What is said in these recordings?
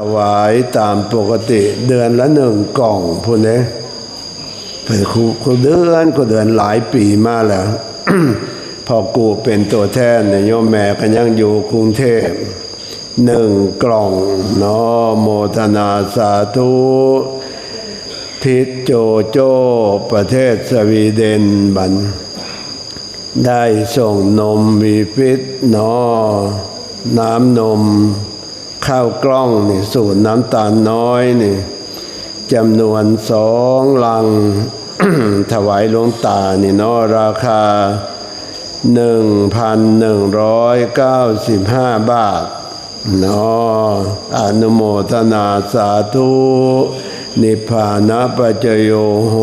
ถวายตามปกติเดือนละหนึ่งกล่องพูดเนี่ยเป็นครูครูเดือนครูเดือนหลายปีมาแล้ว พอกูเป็นตัวแทนเนี่ยโยมแม่ก็ยังอยู่กรุงเทพหนึ่งกล่องเนาะโมทนาสาธุทิศโจโจประเทศสวีเดนบัน ได้ส่งนมวีฟิตเนาะน้ำนม ข้าวกล้องนี่สูตรน้ำตาลน้อยนี่จำนวนสองลัง ถวายหลวงตานี่เนาะราคาหนึ่งพันหนึ่งร้อยเก้าสิบห้าบาทเนาะอนุโมทนาสาธุนิพพานะปัจโยโห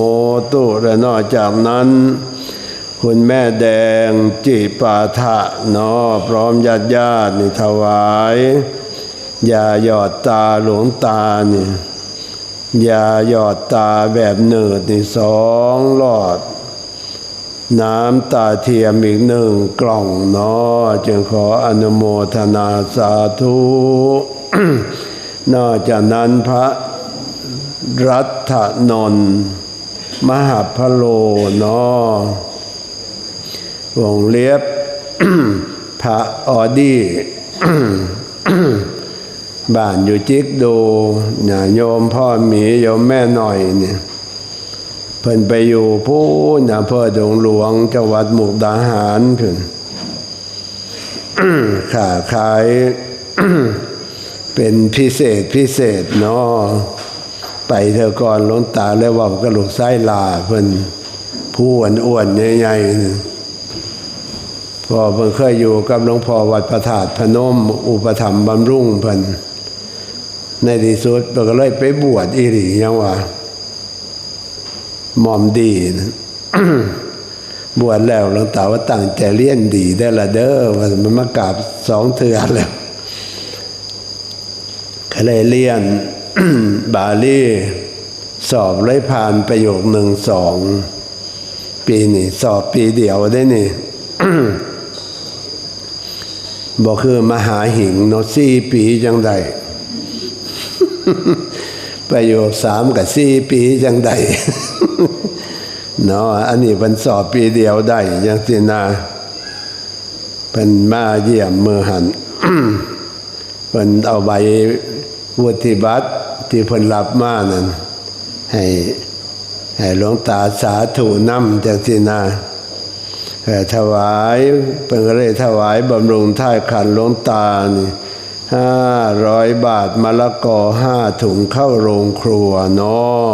ตุและนอกจากนั้น คุณแม่แดงจิปาถะเนาะพร้อมญาติญาตินี่ถวาย อย่าหยอดตาหลวงตาเนี่ยอย่าหยอดตาแบบเนิดนี่สองหลอด น้ำตาเทียมอีกหนึ่งกล่องเนาะจึงขออนุโมทนาสาธุนอกจากนั้นพระรัตนนมหาพโลเนาะวงเล็บพระออดี้ บ้านอยู่จิกดูเนี่ยโยมพ่อหมีโยมแม่หน่อยเนี่ยเพิ่นไปอยู่ผู้นะเพื่อดงหลวงจังหวัดมุกดาหารเพิ่นขาขายเป็นพิเศษพิเศษเนาะไปเธอก่อนลวงตาแล้วว่าก็ลูกไส้ลาเพิ่นผู้อ้วนๆใหญ่ๆนี่พ่อเพิ่งเคยอยู่กับหลวงพ่อวัดประถาดพนม อุปถัมภ์บำรุงเพิ่น ในที่สุดเพิ่นก็เลยไปบวชอีหลียังว่าหมอมดีนะบวชแล้วหลวงตาว่าตั้งใจเรียนดีได้ละเด้อว่ามันมากราบสองเทือนแล้วก็เลยเรียนบาลีสอบเลยผ่านประโยคหนึ่งสองปีนี่ สอบปีเดียวได้นี่บอกคือมหาหิงโนสี่ปีจังใด ไประโยคสามกับสี่ปีจังใดเนาะอันนี้เป็นสอบปีเดียวได้ยังสินาเป็นมาเยี่ยมมือหันเป็นเอาใบวุฒิบัตรที่เพิ่นรับมานั่นให้ให้หลวงตาสาธุนำจังสินาเอ่อถวายเป็นก็เลยถวายบำรุงท่ายขันหลวงตานี่ ห้าร้อยบาทมะละกอห้าถุงเข้าโรงครัวเนาะ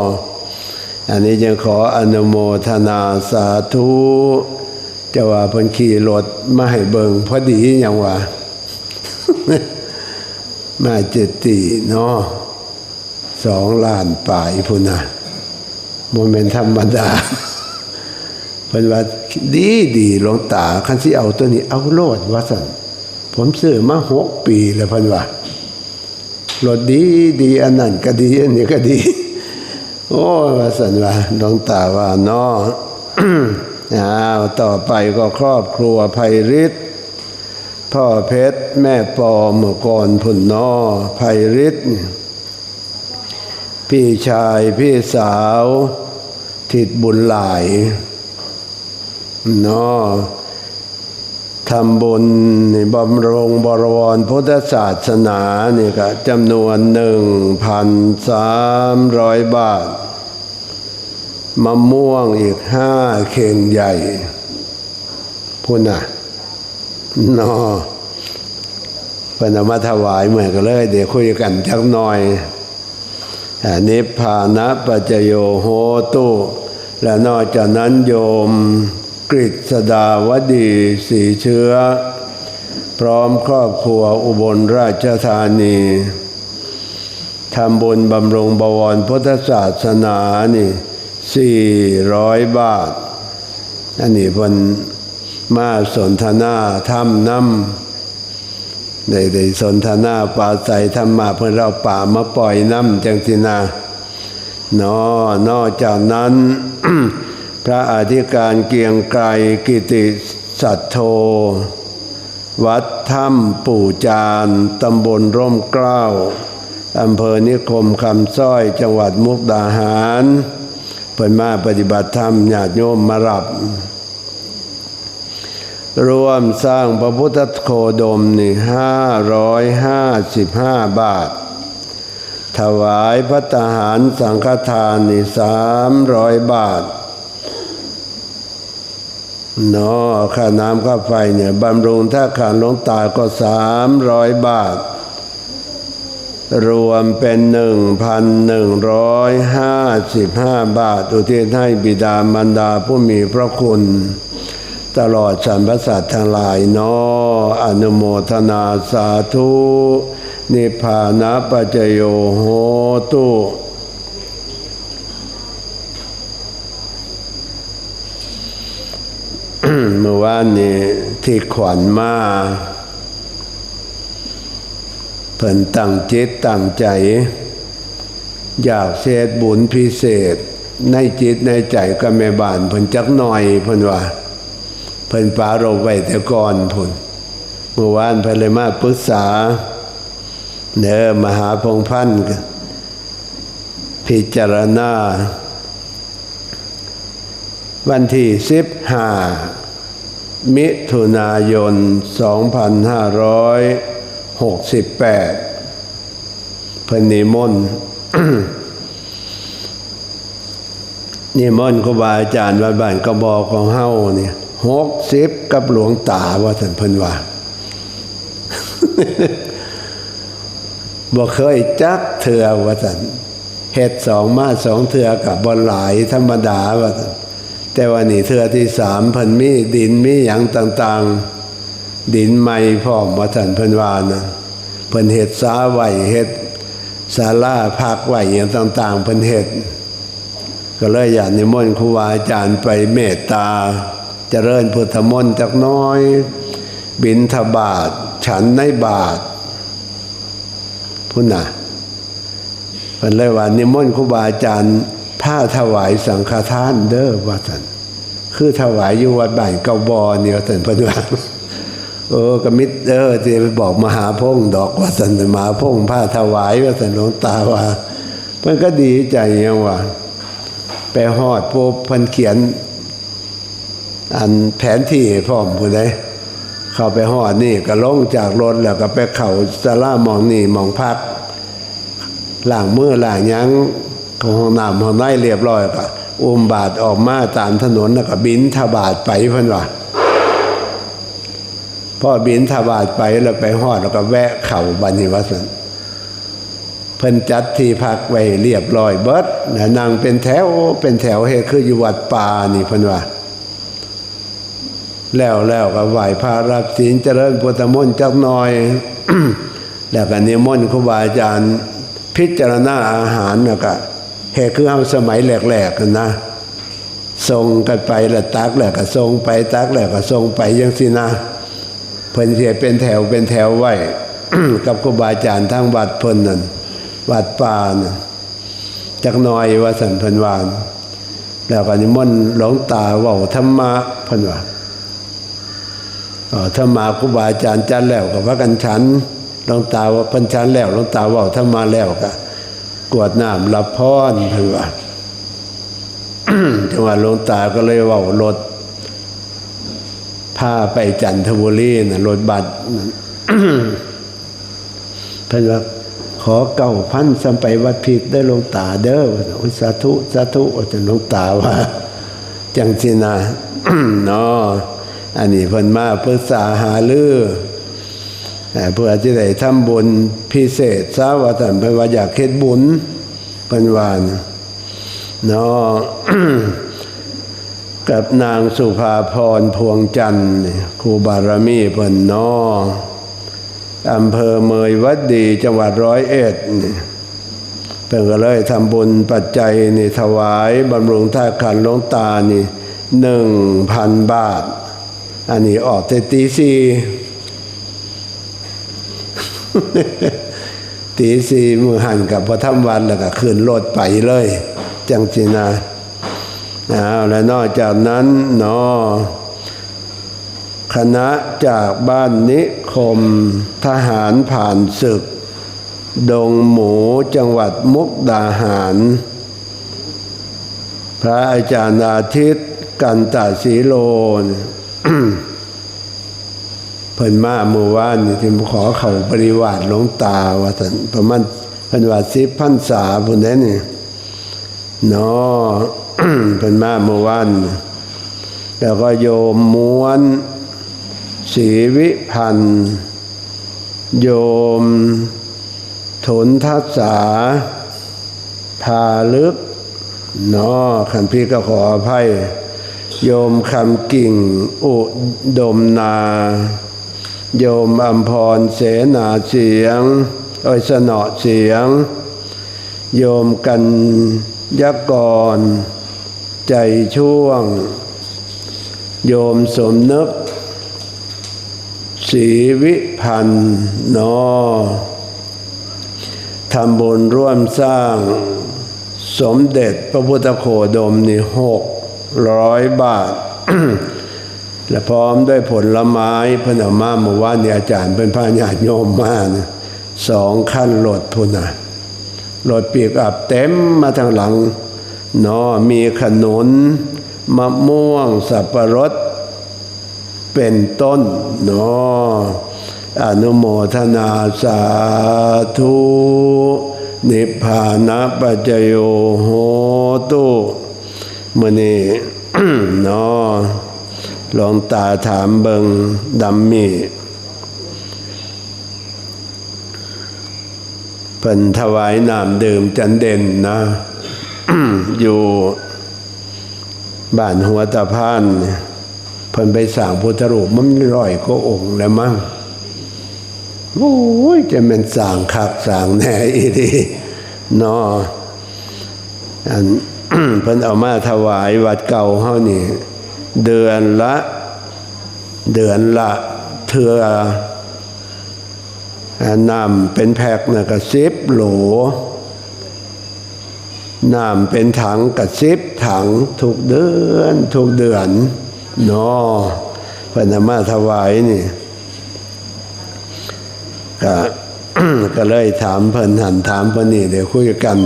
อันนี้ยังขออนุโมทนาสาธุจะว่าเพิ่นขี่รถมาให้เบิงพอดีอย่างว่า มาเจตีเนาะสองล้านป่ายพุนนะโมเมนธรรมดาเพิ่นว่าดีดีหลวงตาคันสิเอาตัวนี้เอาโลดว่าสั่น ผมซื้อมาหกปีแล้วพิ่นว่ารถดีดีอันนั้นก็ดีอันนี้ก็ดี โอ้ว่าสันว่าหลวงตาว่านาะอ้าวต่อไปก็ครอบครัวไพริศพ่อเพชร แม่ปอมก่อนพุ่นนอไพริศพี่ชายพี่สาว ทิดบุญหลายนาะ ทำบุญบำรงบรวรพุทธศาสนานี่ก็จำนวนหนึ่งพันสามร้อยบาท มะม่วงอีกห้าเข่งใหญ่พุ่นน่ะนาะเป็นมาถวายเหมือนกันเลย เดี๋ยวคุยกันจักหน่อยอันนี้พานะปัจจโยโหตุ และนอกจากนั้นโยม กฤษดาวดีสีเชื้อ พร้อมครอบครัวอุบลราชธานีทำบุญบำรุงบวรพุทธศาสนานี่สี่ร้อยบาท อันนี้เพิ่นมาสนทนาทำน้ำได้ได้สนทนาปาใสธรรมะเพื่อเราป่ามาปล่อยน้ำจังสินานอนอกจากนั้น ระอธิการเกียงไกรกิติสัตโธวัดถ้ำปู่จานตำบลร่มเกล้าอำเภอนิคมคำสร้อยจังหวัดมุกดาหารเพิ่นมาปฏิบัติธรรมญาติโยมมารับ รวมสร้างพระพุทธโคดมนี่ห้าร้อยห้าสิบห้าบาท ถวายพระทหารสังฆทานนี่สามร้อยบาท เนาะค่าน้ำค่าไฟเนี่ยบำรุงถ้าขาดหลวงตาก็สามร้อยบาท รวมเป็นหนึ่งพันหนึ่งร้อยห้าสิบห้าบาท อุทิศให้บิดามารดาผู้มีพระคุณ ตลอดสรรพสัตว์ทั้งหลายเนออนุโมทนาสาธุ นิพพานะปัจจโยโหตุ เมื่อวานนี้ที่ขวัญมาเพิ่นตั้งจิตตั้งใจ อยากเศษบุญพิเศษ ในจิตในใจก็แม่บ้านเพิ่นจักหน่อยเพิ่นว่าเพิ่นปรารบไว้แต่ก่อนพุ่นเมื่อวานเพิ่นเลยมาปรึกษาเด้อมหาพงพันธ์พิจารณา วันที่สิบห้า มิถุนายน 2568เพนิมนนิมนต์ครูบาอาจารย์วัดบ้านกระบอกของเฮาเนี่ยหกสิบกับหลวงตาว่าท่านเพิ่นว่าบ่เคยจักเถื่อว่าท่านเฮ็ดสองมาสองเถื่อกับบนหลายธรรมดาว่าท่าน แต่ว่านี่เถือที่สามพิ่นมีดินมีหยังต่าง ๆ ดินใหม่พร้อมว่าท่านพิ่นวานะเพิ่นเฮ็ดสาไว้เฮ็ดศาลาพักไหวอย่างต่าง ๆ เพิ่นเฮ็ดก็เลยอยากนิมนต์ครูบาอาจารย์ไปเมตตาเจริญพุทธมนต์จักน้อย บินทบาทฉันในบาทพุ่นน่ะเป็นเลยว่านิมนต์ครูบาอาจารย์ผ้าถวายสังฆทานเด้อว่าท่าน คือถวายอยู่วัดบ้านเกาบอเนี่ยท่านเพิ่นว่าเออกมิตรเออที่ไปบอกมหาพงษ์ดอกว่าท่านมหาพงษ์ผ้าถวายว่าท่านหลวงตาว่าเพิ่นก็ดีใจยังว่า ไปฮอดปุ๊บพิ่นเขียน อันแผนที่พร้อมผู้ใดเข้าไปฮอดนี่ก็ลงจากรถแล้วก็ไปเข้าศาลามองนี่มองพักล้างมือล้างยังของห้องน้ำห้องน้เรียบร้อยก็ อุ้มบาทออกมาตามถนนแล้วก็บินทบาทไปพิ่นว่าพ่อบินทบาทไปแล้วไปฮอดแล้วก็แวะเข่าบันิวัสันเพิ่นจัดที่พักไว้เรียบร้อยเบิดนะนั่งเป็นแถวเป็นแถวเฮคืออยู่วัดป่านี่พิ่นว่า แล้วแล้วก็ไหวพระรับศีลเจริญพุทธมนต์จักหน่อย แล้วก็นิมนต์ครูบาอาจารย์ พิจารณาอาหารแล้วก็ เฮดคือเอาสมัยแรกๆกันนะส่งกันไปแล้วตักแหล้วก็ส่งไปตักแหล้วก็ส่งไปจังซี่นะเพิ่นสิเป็นแถวเป็นแถวไว้กับครูบาอาจารย์ทั้งวัดเพิ่นนั่นวัดป่านะจักน้อยว่าสันเพันวานแล้วก็นิมนต์หลวงตาว่าธรรมะเพันว่าธรรมาครูบาอาจารย์จันแล้วกับพระกันฉันหลวงตาว่าเพันฉันแล้วหลวงตาว่าธรรมาแล้วก็ กวดน้ำรับพรเพันว่าจังหวะหลวงตาก็เลยว่ารถพาไปจันทบุรีนะรถบัสเพิ่นว่าขอเก้าพันสัมไปวัดผิดได้หลวงตาเด้อโอ้ยสาธุสาธุว่าจะหลวงตาว่า จังสินะเนาะอันนี้เพิ่นมาปรึกษาหาลือ เพื่อที่ได้ทำบุญพิเศษซะว่าท่านเพิ่นว่าอยากเฮ็ดบุญเพิ่นวานเนาะกับนางสุภาพรพวงจันทร์ครูบารมีเพิ่นนาะอำเภอเมยวัดดีจังหวัดร้อยเอ็ดเพิ่งก็เลยทำบุญปัจจัยนี่ถวายบำรุงท่าขันหลวงตานี่หนึ่งพันบาท อันนี้ออกแต่ตีสี่ ตีสี่มือหันกับพระธรรมวันแล้วก็ขึ้นรถไปเลย จังสินะเอาแล้วนอกจากนั้นเนาะคณะจากบ้านนิคมทหารผ่านศึก ดงหมูจังหวัดมุกดาหาร พระอาจารย์อาทิตย์ กันตาสีโลน เพิ่นมาเมื่อวานนี่ที่ขอเขาปริวาสหลวงตาว่าท่านประมาณเพิ่นว่าสิบพันษาพุ่นเด้นี่เนาะเพิ่นมาเมื่อวานแล้วก็โยมม้วนศรีวิพันธ์โยมถนทัศษาพาลึกเนาะขันพี่ก็ขออภัย โยมคำกิ่ง อุดมนา โยมอัมพรเสนาเสียงโอยสนอเสียง โยมกันยกร ใจช่วง โยมสมนึกศีวิพันธ์นอทำบุญร่วมสร้าง สมเด็จพระพุทธโคดมนี่หกร้อยบาท และพร้อมด้วยผลไม้พนเอามาเมื่อวานเนี่ยอาจารย์เป็นพระญาติโยมมานะสองขั้นรถพุ่นนะรถปีกอับเต็มมาทางหลังนาะมีขนุนมะม่วงสับปะรด เป็นต้นนาะอนุโมทนาสาธุนิพพานะปัจจโยโหตุมอนี้เนาะ หลวงตาถามเบิงดัมมีเพิ่นถวายน้ำดื่มจันเด่นนะ อยู่บ้านหัวตะพานเพิ่นไปสั่งพุทธรูปมันร้อยก็องค์แล้วมั้งโอ้ยจะเป็นสั่งคักสั่งแน่อีดีเนาะอันเพิ่นเอามาถวายวัดเก่าเฮานี่ เดือนละ เดือนละเทืออันำเป็นแพ็คนะก็สิบโหลนำเป็นถังกระซิบถังทุกเดือนทุกเดือนเนาะพระนมาถวายนี่ก็ก็เลยถามเพิ่นหันถามเพิ่นนี่เดี๋ยวคุยกัน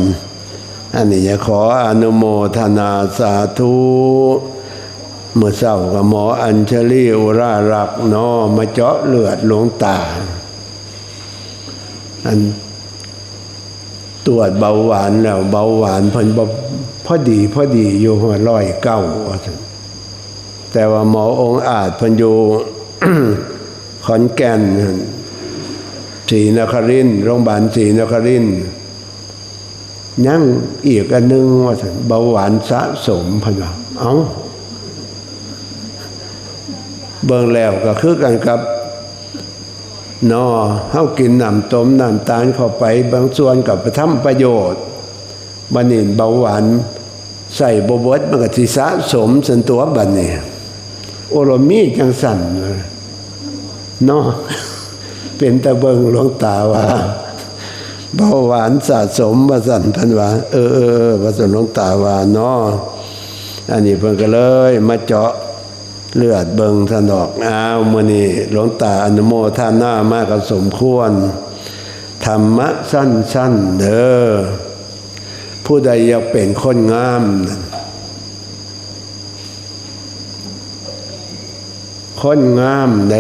อันนี้จะขออนุโมทนาสาธุ เมื่อเศร้ากับหมออัญชลีอุรารักเนาะมาเจาะเลือดหลวงตา อันตรวจเบาหวานแล้วเบาหวานเพิ่นบอกพอดีพอดีอยู่หัวร้อยเก้าแต่ว่าหมอองค์อาจเพิ่นอยู่ขอนแก่นหั่นศรีนครินโรงพยาบาลศรีนครินยังอีกอันนึงว่าเบาหวานสะสมพิ่นว่าเอ้า เบิ่งแล้วก็คือกันกับนอเฮากินน้ำต้มน้ำตาลเข้าไปบางส่วนกับไปทำประโยชน์บันี้เบาหวานใส่บเบดมันก็สิสะสมสันตัวบัดนี้โอรมีจังสั่นนาะเป็นตะเบิงหลวงตาว่าเบาหวานสะสมว่าสั่นพันว่าเออเออเออว่าสั่นหลวงตาว่านาะอันนี้เพิ่นก็เลย มาเจาะ เลือดเบิงสนอกอ้าวมื่อนี้หลวงตาอนุโมทานหน้ามากก็สมควร ธรรมะสั้นๆเด้อผู้ใดอยากเป็นคนงามนั่นคนงามได้